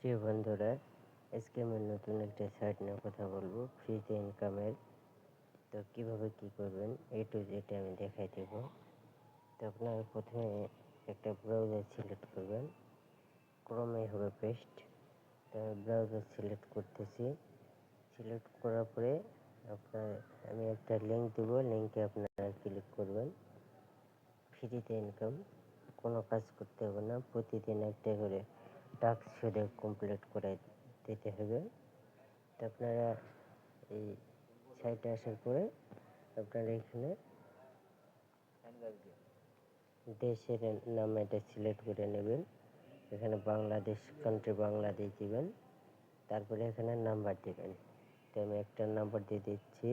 প্রিয় বন্ধুরা, আজকে আমি নতুন একটা সাইট নিয়ে কথা বলব ফ্রিতে ইনকামের তো কীভাবে কি করবেন এ টু জেড আমি দেখাই দেব। তো আপনারা প্রথমে একটা ব্রাউজার সিলেক্ট করবেন। ক্রমে হবে পেস্ট তো আমি ব্রাউজার সিলেক্ট করতেছি। সিলেক্ট করার পরে আপনার, আমি একটা লিঙ্ক দেবো লিঙ্কে আপনারা ক্লিক করবেন। ফ্রিতে ইনকাম কোনো কাজ করতে হবে না, প্রতিদিন একটা করে। টাস্ক শুধু কমপ্লিট করে দিতে হবে। তো আপনারা এই সাইটে আসার পরে আপনারা এখানে দেশের নাম এটা সিলেক্ট করে নেবেন। এখানে বাংলাদেশ কান্ট্রি বাংলাদেশ দিবেন। তারপরে এখানে নাম্বার দিবেন। তো আমি একটা নাম্বার দিয়ে দিচ্ছি।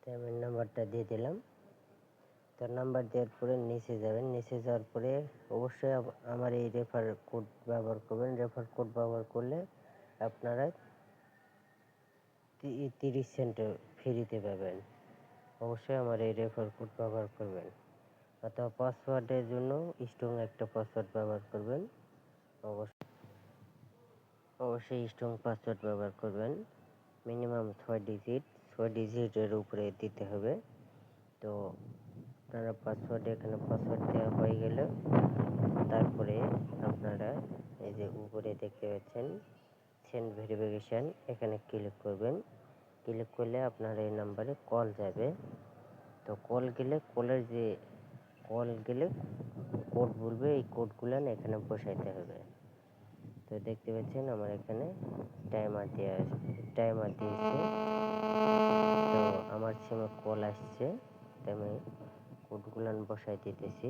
তো আমি নাম্বারটা দিয়ে দিলাম। তো নাম্বার দেওয়ার পরে নিচে যাবেন। নিচে যাওয়ার পরে অবশ্যই আমার এই রেফার কোড ব্যবহার করবেন। রেফার কোড ব্যবহার করলে আপনারা তিরিশ সেন্ট ফ্রিতে পাবেন। অবশ্যই আমার এই রেফার কোড ব্যবহার করবেন। অথবা পাসওয়ার্ডের জন্য স্ট্রং একটা পাসওয়ার্ড ব্যবহার করবেন। অবশ্যই অবশ্যই স্ট্রং পাসওয়ার্ড ব্যবহার করবেন। মিনিমাম ছয় ডিজিট ছয় ডিজিটের উপরে দিতে হবে। তো আপনারা পাসওয়ার্ড এখানে পাসওয়ার্ড দেওয়া হয়ে গেল। তারপরে আপনারা এই যে উপরে দেখতে পাচ্ছেন সেন্ড ভেরিফিকেশান এখানে ক্লিক করবেন। ক্লিক করলে আপনার এই নাম্বারে কল যাবে। তো কল গেলে কলের যে কল গেলে কোড বলবে, এই কোডগুলো এখানে বসাইতে হবে। তো দেখতে পাচ্ছেন আমার এখানে টাইমার দেওয়া টাইমার দিয়েছে। তো আমার সিমে কল আসছে, তো আমি কোডগুলো বসাই দিতেছি।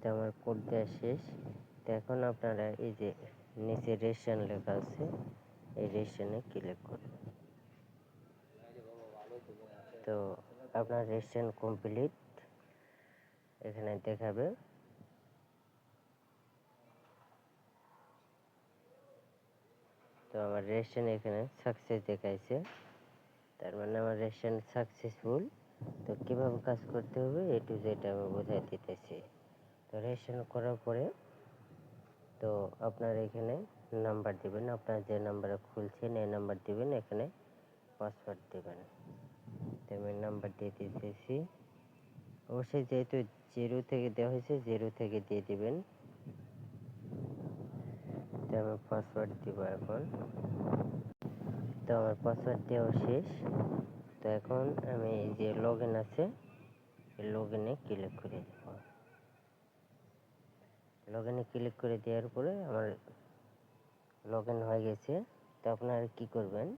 তো আমার কোড দেওয়া শেষ। তো এখন আপনারা এই যে নিচে রেশন লেখা আছে। এই রেশনে ক্লিক করুন। তো আপনার রেশন কমপ্লিট এখানে দেখাবে। তো আমার রেশন এখানে সাকসেস দেখাইছে। তার মানে আমার রেশন সাকসেসফুল তো কীভাবে কাজ করতে হবে? এ টু জেড আমি বোঝাই দিতেছি। তো রেশন করার পরে তো আপনার এখানে নাম্বার দিবেন। আপনার যে নাম্বারে খুলছেন, এই নাম্বার দিবেন, এখানে পাসওয়ার্ড দেবেন। তো আমি নাম্বার দিয়ে দিতেছি। অবশ্যই যেহেতু জিরো থেকে দেওয়া হয়েছে জিরো থেকে দিয়ে দিবেন। তো আমি পাসওয়ার্ড দিব এখন। তো আমার পাসওয়ার্ড দেওয়া শেষ। তো এখন আমি যে লগ ইন আছে লগ ইনে ক্লিক করে দেব। লগ ইনে ক্লিক করে দেওয়ার পরে আমার লগ ইন হয়ে গেছে। তো আপনারা কী করবেন?